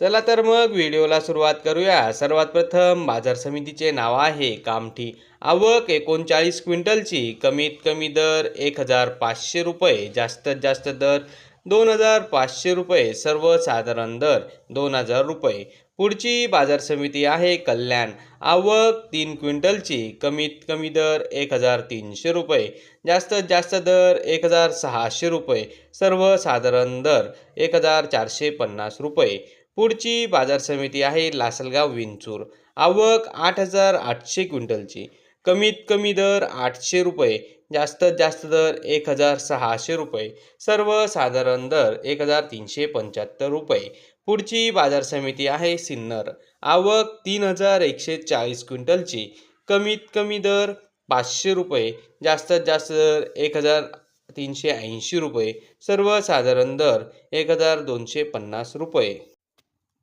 चला तर मग व्हिडिओला सुरुवात करूया. सर्वात प्रथम बाजार समितीचे नाव आहे कामठी. आवक एकोणचाळीस क्विंटलची कमीत कमी दर एक हजार पाचशे रुपये जास्तीत जास्त दर दोन हजार पाचशे रुपये सर्वसाधारण दर दोन हजार रुपये. पुढची बाजार समिती आहे कल्याण. आवक तीन क्विंटलची कमीत कमी दर एक हजार तीनशे रुपये जास्तीत जास्त दर एक हजार सहाशे रुपये सर्वसाधारण दर एक हजार चारशे पन्नास रुपये. पुढची बाजार समिती आहे लासलगाव विंचूर. आवक आठ हजार आठशे क्विंटलची. कमीत कमी दर आठशे रुपये जास्तीत जास्त दर एक हजार सहाशे रुपये. सर्वसाधारण दर एक हजार तीनशे पंच्याहत्तर रुपये. पुढची बाजार समिती आहे सिन्नर. आवक तीन हजार एकशे चाळीस क्विंटलची. कमीत कमी दर पाचशे रुपये जास्तीत जास्त दर एक हजार तीनशे ऐंशी रुपये. सर्वसाधारण दर एक हजार दोनशे पन्नास रुपये.